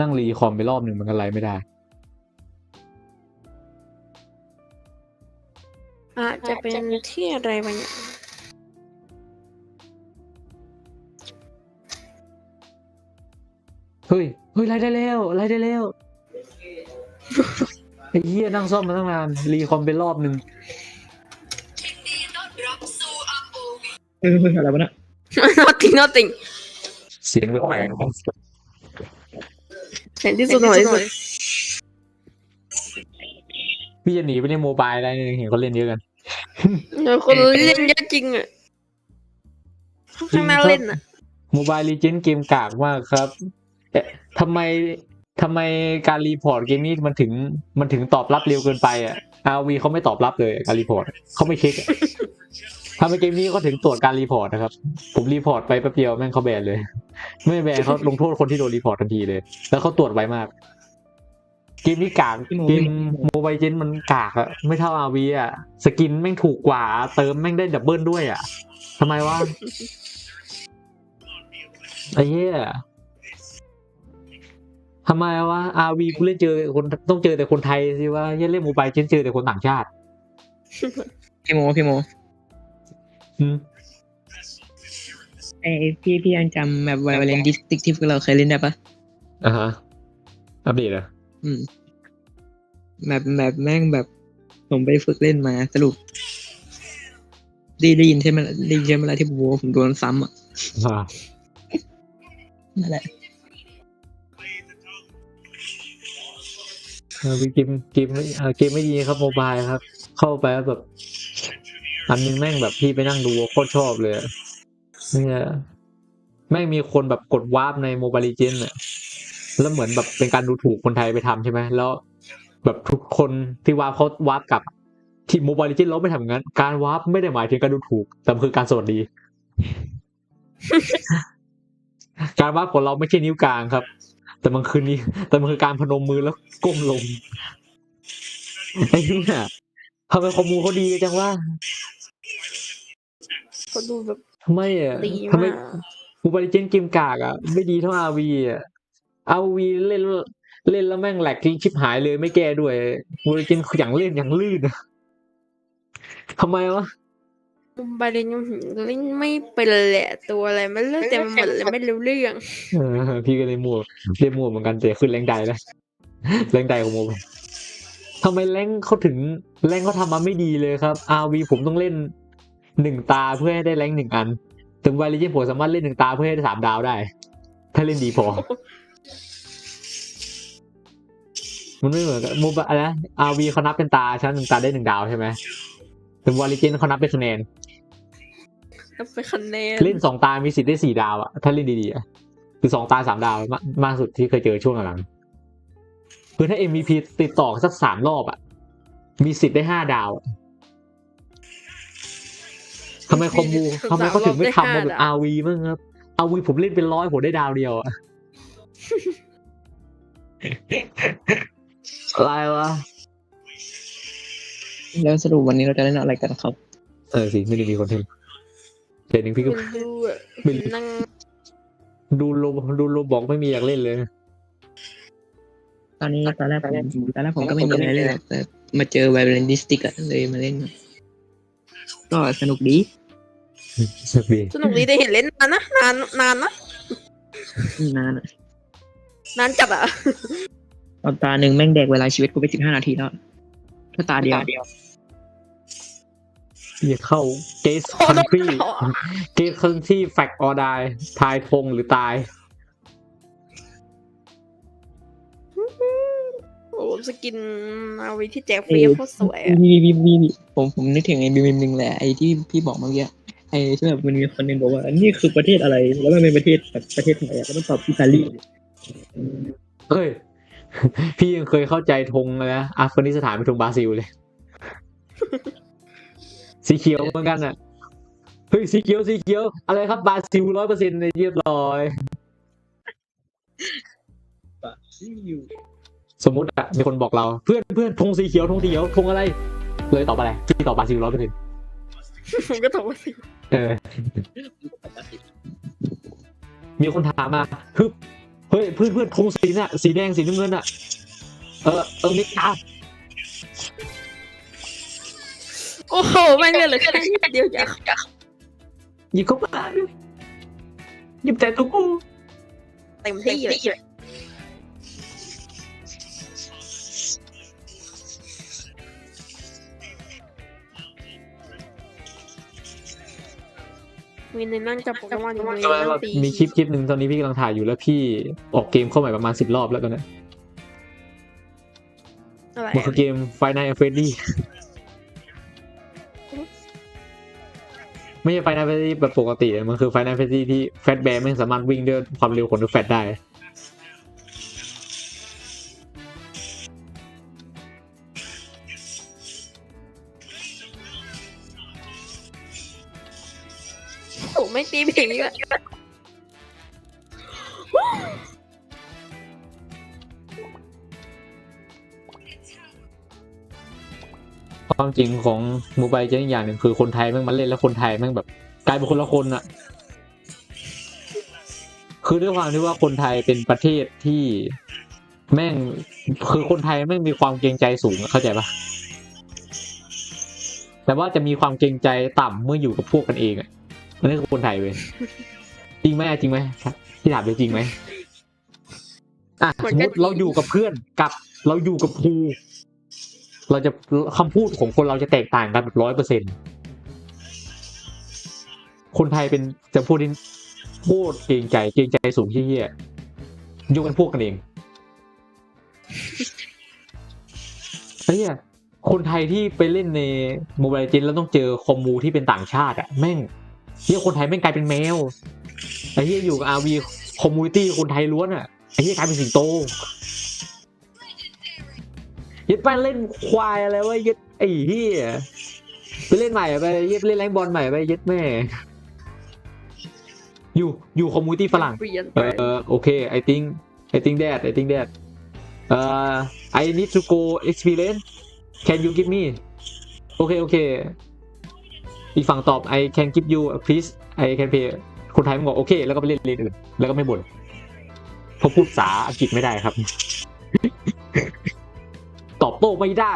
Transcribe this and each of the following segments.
นั่งรีคอมไปรอบหนึ่งมันก็ไลฟ์ไม่ได้ อาจจะเป็นที่อะไรบางอย่างเฮ้ย เฮ้ยไลฟ์ได้แล้วไลฟ์ได้แล้วไอ้เหี้ยนั่งซ่อมมาตั้งนาน รีคอมไปรอบหนึ่งเอออะไรวะเนะ nothing nothing เสียงแปลกเห็นที่สุดหน่อยที่สุดๆพี่จะหนีไปเล่นโมบายได้เนี่ยเห็นเขาเล่นเยอะกันเดี๋ยวคนเล่นเยอะจริงอะข้างหน้าเล่นอะโมบายลีเจนเกมกากมากครับเอ๊ะทำไมทำไมการรีพอร์ตเกมนี้มันถึงมันถึงตอบรับเร็วเกินไปอะอาวีเขาไม่ตอบรับเลยการรีพอร์ตเขาไม่เช็คอะทำไมเกมนี้เขาถึงตรวจการรีพอร์ตนะครับ ผมรีพอร์ตไปแป๊บเดียวแม่งเขาแบนเลย ไม่แบนเขาลงโทษคนที่โดนรีพอร์ตทันทีเลย แล้วเขาตรวจไวมาก เกมนี้กากเกมโมบายเจนมันกากอะไม่เท่าอาวีอะสกินแม่งถูกกว่า เติมแม่งได้ดับเบิลด้วยอะทำไมวะไอ้เหี้ยทำไมวะอาวีกูเล่นเจอคนต้องเจอแต่คนไทยสิว่าเหี้ยเล่นโมบายเจนเจอแต่คนต่างชาติพี่โมพี่โมอืม ไอพี่พี่ยังจำแบบไวโอเลนดิสติกที่พวกเราเคยเล่นได้ปะอ่าฮะอัปเดตเหรอะอืมแบบแบบแม่งแบบผมไปฝึกเล่นมาสรุปได้ได้ยินใช่ไหมได้ยินใช่ไหมล่ะที่ผมบอกว่าผมโดนซ้ำอะอ่านั่นแหละอาวีเกมเกมไม่อ่าเกมไม่ดีครับโมบายครับ เข้าไปแล้วแบบ อันนึงแม่งแบบพี่ไปนั่งดูโคตรชอบเลยอะ เนี่ยแม่งมีคนแบบกดวาร์ปในโมบายลีเจนอะแล้วเหมือนแบบเป็นการดูถูกคนไทยไปทำใช่ไหมแล้ว แบบทุกคนที่วาร์ปเขาวาร์ปกลับ ที่โมบายลีเจนเราไม่ทำอย่างนั้น การวาร์ปไม่ได้หมายถึงการดูถูก แต่มันคือการสวัสดี การวาร์ปของเราไม่ใช่นิ้วกลางครับ แต่มันคือนี่แต่มันคือการพนมมือแล้วก้มลงไอ้เนี่ยทำไมข้อมูลเขาดีจังว่าเขาดูแบบ ทำไมอะดีทำไมมากมูบาลิเจนเกมกากอะ ไม่ดีเท่าอาวีอะอาวีเล่นแล้วเล่นแล้วแม่งแหลกชิบหายเลยไม่แก้ด้วยมูบาลิเจนอย่างเล่นอย่างลื่นอะทำไมวะมุมบาเรนยังเล่นไม่เป็นแหละตัวอะไรไม่เลือกเต็มไปหมดเลยไม่รู้เรื่อง เออพี่ก็เลยมั่วเล่นมั่วเหมือนกันแต่ขึ้นแรงใดแล้วแรงใดของโมบทำไมแรงเขาถึงแรงเขาทำมาไม่ดีเลยครับอาวีผมต้องเล่น หนึ่งตาเพื่อให้ได้แรงหนึ่งอัน ถึงวาลิเจนผมสามารถเล่นหนึ่งตาเพื่อให้ได้สามดาวได้ ถ้าเล่นดีพอ มันไม่เหมือนกับโมบายนะอาวีเขานับเป็นตาชั้นหนึ่งตาได้หนึ่งดาวใช่ไหมแต่วาลิเจนเขานับเป็นคะแนนแล้วไปคะแนน เล่นสองตา มีสิทธิ์ได้สี่ดาวอะถ้าเล่นดีๆอะคือสองตาสามดาวมากมากสุดที่เคยเจอช่วงหลังๆคือถ้า MVP ติดต่อสักสามรอบอะมีสิทธิ์ได้ห้าดาวอะ ทำไมคอมมูทำไมเขาถึงไม่ทำมาแบบอาวีมั้งครับอาวีผมเล่นเป็นร้อยผมได้ดาวเดียวอะอะไรวะแล้วสรุปวันนี้เราจะเล่นอะไรกันครับ เออสิไม่ได้มีคนเทนเดี๋ยวหนึ่งพี่ก็เป็นดูอะไม่รู้นั่งดูโลดูโลบอกไม่มีอยากเล่นเลย ตอนนี้ตอนแรกผมตอนแรกผมก็ไม่มีอะไรเล่นหรอกแต่มาเจอไวโอเลนดิสติกอะเลยมาเล่น ก็สนุกดีสักดีสนุกดีได้เห็นเล่นนานนะนานนานนะนานอะนานจัดอะตอนตาหนึ่งแม่งแดกเวลาชีวิตกูไปสิบห้านาทีแล้วถ้าตาเดียวอย่าเข้าเกสคันทรีเกสคันทรีแฟกออดายทายทงหรือตาย โอ้สกินอาวีที่แจกฟรีโคตรสวยอะมีมีมีมีผมผมนึกถึงไอ้บีมหนึ่งแหละไอ้ที่พี่บอกเมื่อกี้ไอ้ที่แบบมันมีคนหนึ่งบอกว่า นี่คือประเทศอะไร แล้วมันเป็นประเทศแบบประเทศไหนอะแล้วมันตอบอิตาลีเอ้ย พี่ยังเคยเข้าใจธงเลยนะอัฟกานิสถานเป็นธงบราซิลเลย สีเขียวเหมือนกันอะเฮ้ยสีเขียวสีเขียว อะไรครับบราซิลร้อยเปอร์เซ็นต์เรียบร้อย สมมติอะมีคนบอกเราเพื่อนเพื่อนธงสีเขียวธงสีเขียวธงอะไร เลยตอบอะไรพี่ตอบบราซิลร้อยเปอร์เซ็นต์ผมก็ตอบว่าสิเออ มีคนถามมาฮึบเฮ้ยเพื่อนเพื่อนธงสีน่ะสีแดงสีน้ำเงินอะเออเออนิกาโอ้โหแม่งเลยเหลือแค่นิดเดียวอยากหยิบเข้ามาหยิบแต่ตัวกูเต็มที่เลย มีในนั่งจับโปเกมอนอยู่ในใช่ไหมนั่เรางตีมีคลิปคลิปหนึ่งตอนนี้พี่กำลังถ่ายอยู่แล้วพี่ออกเกมเข้าใหม่ประมาณสิบรอบแล้วตอนนี้อะไรมันคือเกม Five Nights at Freddy ไม่ใช่ Five Nights at Freddy แบบปกติอะมันคือ Five Nights at Freddy ที่แฟตแบร์ไม่สามารถวิ่งด้วยความเร็วของตัวแฟตได้ โอ้ไม่ตีผีอะความจริงของมูบายเจนอย่างหนึ่งคือคนไทยแม่งมาเล่นแล้วคนไทยแม่งแบบ กลายเป็นคนละคนอะคือด้วยความที่ว่าคนไทยเป็นประเทศที่แม่งคือคนไทยแม่งมีความเกรงใจสูงเข้าใจปะแต่ว่าจะมีความเกรงใจต่ำเมื่ออยู่กับพวกกันเองอะ อันนี้คือคนไทยเว้ยจริงไหมจริงไหมที่ถามเลยจริงไหมอะสมมติเราอยู่กับเพื่อนกับเราอยู่กับครูเราจะคำพูดของคนเราจะแตกต่างกันแบบร้อยเปอร์เซ็นคนไทยเป็นจะพูดที่โคตรเกรงใจเกรงใจสูงที่เหี้ยยกเป็นพวกกันเองไอ้เหี้ยคนไทยที่ไปเล่นในโมบายเจนแล้วต้องเจอคอมมูที่เป็นต่างชาติอะแม่ง เหี้ยคนไทยแม่งกลายเป็นแมวไอ้เหี้ยอยู่กับอาวีคอมมูนิตี้คนไทยล้วนอะไอ้เหี้ยกลายเป็นสิงโตยึดไปเล่นควายอะไรวะยึดไอ้เหี้ยไปเล่นใหม่ไปยึดเล่นแรงบอลใหม่ไปยึดแม่ อยู่อยู่คอมมูนิตี้ฝรั่งเปลี่ยนเอไปอโอเค I think I think that I think that เอ่อ I need to go experience can you give me โอเคโอเค อีกฝั่งตอบ I can give you please I can pay คนไทยมันบอกโอเค แล้วก็ไปเล่นเลนอื่น แล้วก็ไม่บ่นเพราะพูดภาษาอังกฤษไม่ได้ครับ ตอบโต้ไม่ได้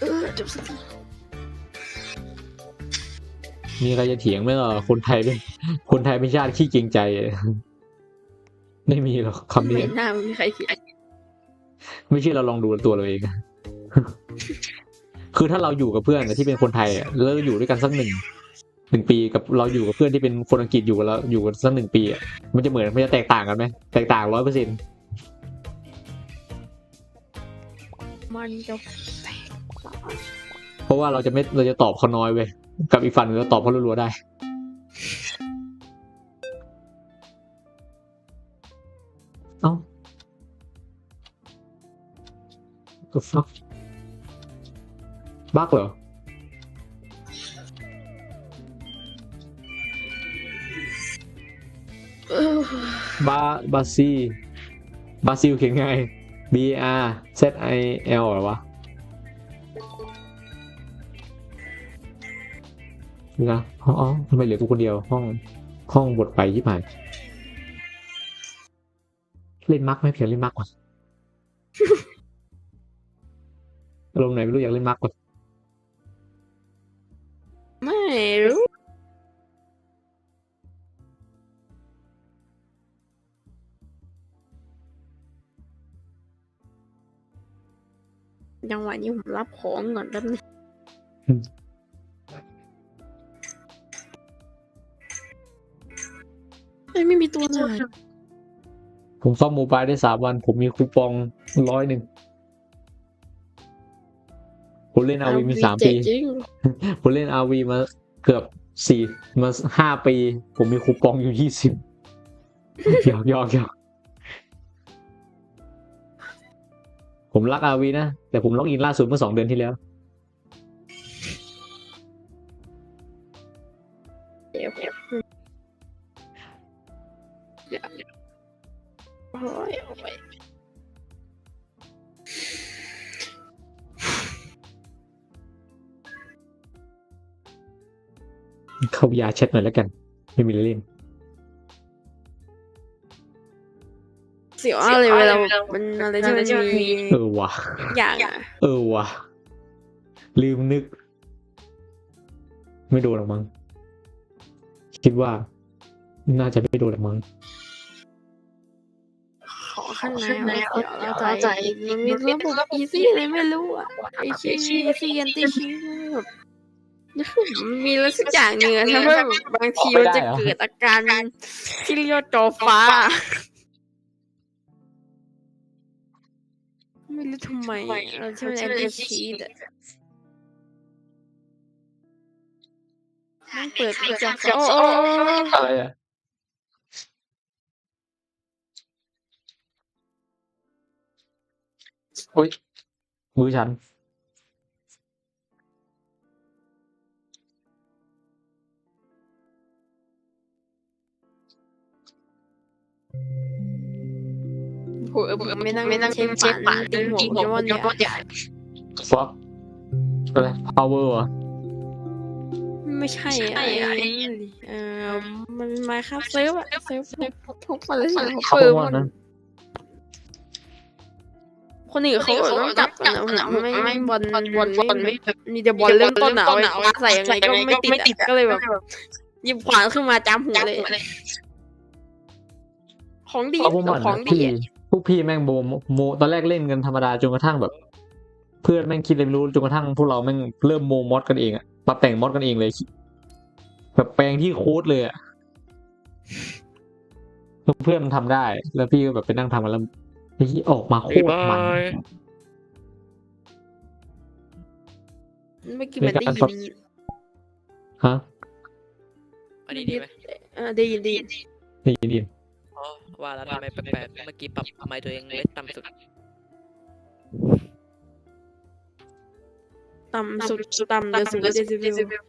เออจบสักที มีใครจะเถียงไหมล่ะคนไทยเป็นคนไทยเป็นชาติขี้เกรงใจ ไม่มีหรอกคำนี้ไม่น่ามีใครเถียงไม่เชื่อเราลองดูตัวเราเอง คือถ้าเราอยู่กับเพื่อนที่เป็นคนไทยอะแล้วอยู่ด้วยกันสักหนึ่งหนึ่งปีกับเราอยู่กับเพื่อนที่เป็นคนอังกฤษอยู่กับเราอยู่กันสักหนึ่งปีอะมันจะเหมือนมันจะแตกต่างกันไหมแตกต่างร้อยเปอร์เซ็นต์มันจะแตกต่างเพราะว่าเราจะไม่เราจะตอบเขาน้อยเว้ย กับอีกฝั่งหนึงเราตอบเขาะรัวๆได้ เอ้า the fuck บักเหรอเออบาบาซีบาซิลเขียนไง B R Z I L เหรอวะ นี่นะอ๋ออ๋อทำไมเหลือกูคนเดียวห้องห้องบทไปยี่หายเล่นมักไหมเพียงเล่นมักก่อนอารมณ์ไหนไม่รู้อยากเล่นมักก่อนไม่รู้จังหวะนี้ผมรับของก่อนแป๊บนึง เฮ้ยไม่มีตัวไหนผมซ่อมโมบายได้สามวัน ผมมีคูปองร้อยหนึ่งผมเล่นอาวีมีสามปีจริงผมเล่นอาวีมาเกือบสี่มาห้าปี ผมมีคูปองอยู่ยี่สิบหยอกหยอกหยอกผมรักอาวีนะ แต่ผมล็อกอินล่าสุดเมื่อสองเดือนที่แล้ว โอ้ยเข้ายาเช็ดหน่อยแล้วกัน ไม่มีเล่นเสียวอะไรเวลามันอะไรจะมีเออวะอย่างเออวะลืมนึก ไม่โดนหรอกมั้งคิดว่า น่าจะไม่โดนหรอกมั้ง ขอข้างในเอาเสียวแล้วใจมันมีระบบอีซี่อะไรไม่รู้อะไอชีอีซี่ยันตีชีแบบมันมีอะไรสักอย่างหนึ่งอะทำให้แบบบางทีมันจะเกิดอาการที่เรียกว่าจอฟ้า ไม่รู้ทำไมอะเราใช้เป็นแอนตี้ชีตอะมันเปิดเป็นจอฟ้าโอ้โอ้โอ้อะไรอะ อ้ยมือฉัน โหผมไม่นั่งไม่นั่งเช็คฝานตีหัวโปเกมอนเนี่ยฟักอะไร power เหรอไม่ใช่อะไอ้เออมันมาครับเซิร์ฟอะเซิร์ฟทุกคนเลยของเขาเปิดว่ามันนะ คนอื่นเขาแบบต้องจับกันนะผมไม่ไม่บอลบอลไม่แบบมีแต่บอลเริ่มต้นหนาวใส่ยังไงก็ไม่ติดอะก็เลยแบบหยิบขวานขึ้นมาจามหัวเลย ของดีเขาพวกมันของนะดีพี่อะพวกพี่แม่งโมโมตอนแรกเล่นกันธรรมดาจนกระทั่งแบบ เพื่อนแม่งคิดอะไรไม่รู้จนกระทั่งพวกเราแม่งเริ่มโมมอดกันเองอะมาแต่งมอดกันเองเลยแบบแปลงที่โค้ดเลยอะเพื่อนมันทำได้ แล้วพี่ก็แบบไปนั่งทำมันแล้ว เฮ้ยออกมาโคตรมันเมื่อกี้มันได้ยินฮะอันนี้ดีไหมเออได้ยินได้ยินได้ยินดีอ๋อว่าแล้วทำไมแปลกๆเมื่อกี้ปรับไมค์ตัวเองเล็กต่ำสุดต่ำสุดต่ำเดซิเบลเดซิเบล